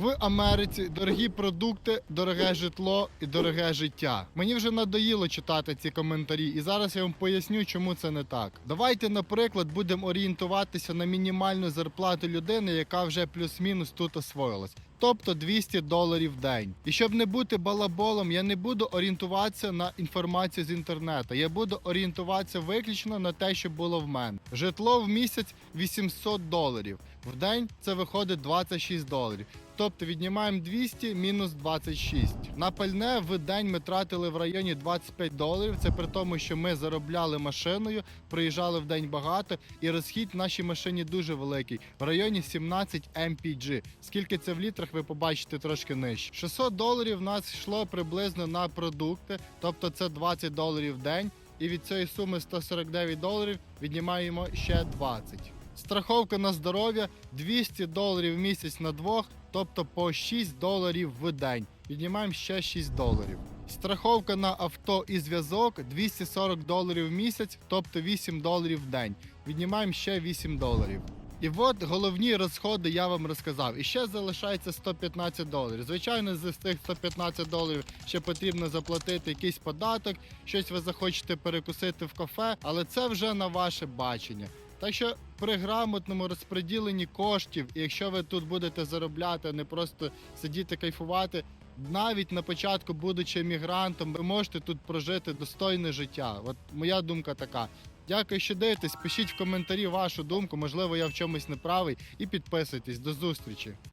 В Америці дорогі продукти, дороге житло і дороге життя. Мені вже надоїло читати ці коментарі, і зараз я вам поясню, чому це не так. Давайте, наприклад, будемо орієнтуватися на мінімальну зарплату людини, яка вже плюс-мінус тут освоїлась. Тобто 200 доларів в день. І щоб не бути балаболом, я не буду орієнтуватися на інформацію з інтернету. Я буду орієнтуватися виключно на те, що було в мене. Житло в місяць 800 доларів. В день це виходить 26 доларів. Тобто віднімаємо 200 мінус 26. На пальне в день ми тратили в районі 25 доларів. Це при тому, що ми заробляли машиною, проїжджали в день багато, і розхід в нашій машині дуже великий в районі 17 MPG. Скільки це в літрах, ви побачите трошки нижче. 600 доларів в нас йшло приблизно на продукти, тобто це 20 доларів в день. І від цієї суми 149 доларів віднімаємо ще 20. Страховка на здоров'я 200 доларів в місяць на двох, тобто по 6 доларів в день. Віднімаємо ще 6 доларів. Страховка на авто і зв'язок 240 доларів в місяць, тобто 8 доларів в день. Віднімаємо ще 8 доларів. І от головні розходи я вам розказав. І ще залишається 115 доларів. Звичайно, з цих 115 доларів ще потрібно заплатити якийсь податок, щось ви захочете перекусити в кафе, але це вже на ваше бачення. Так що при грамотному розподіленні коштів, і якщо ви тут будете заробляти, а не просто сидіти кайфувати, навіть на початку, будучи емігрантом, ви можете тут прожити достойне життя. От моя думка така. Дякую, що дивитесь. Пишіть в коментарі вашу думку. Можливо, я в чомусь неправий. І підписуйтесь. До зустрічі.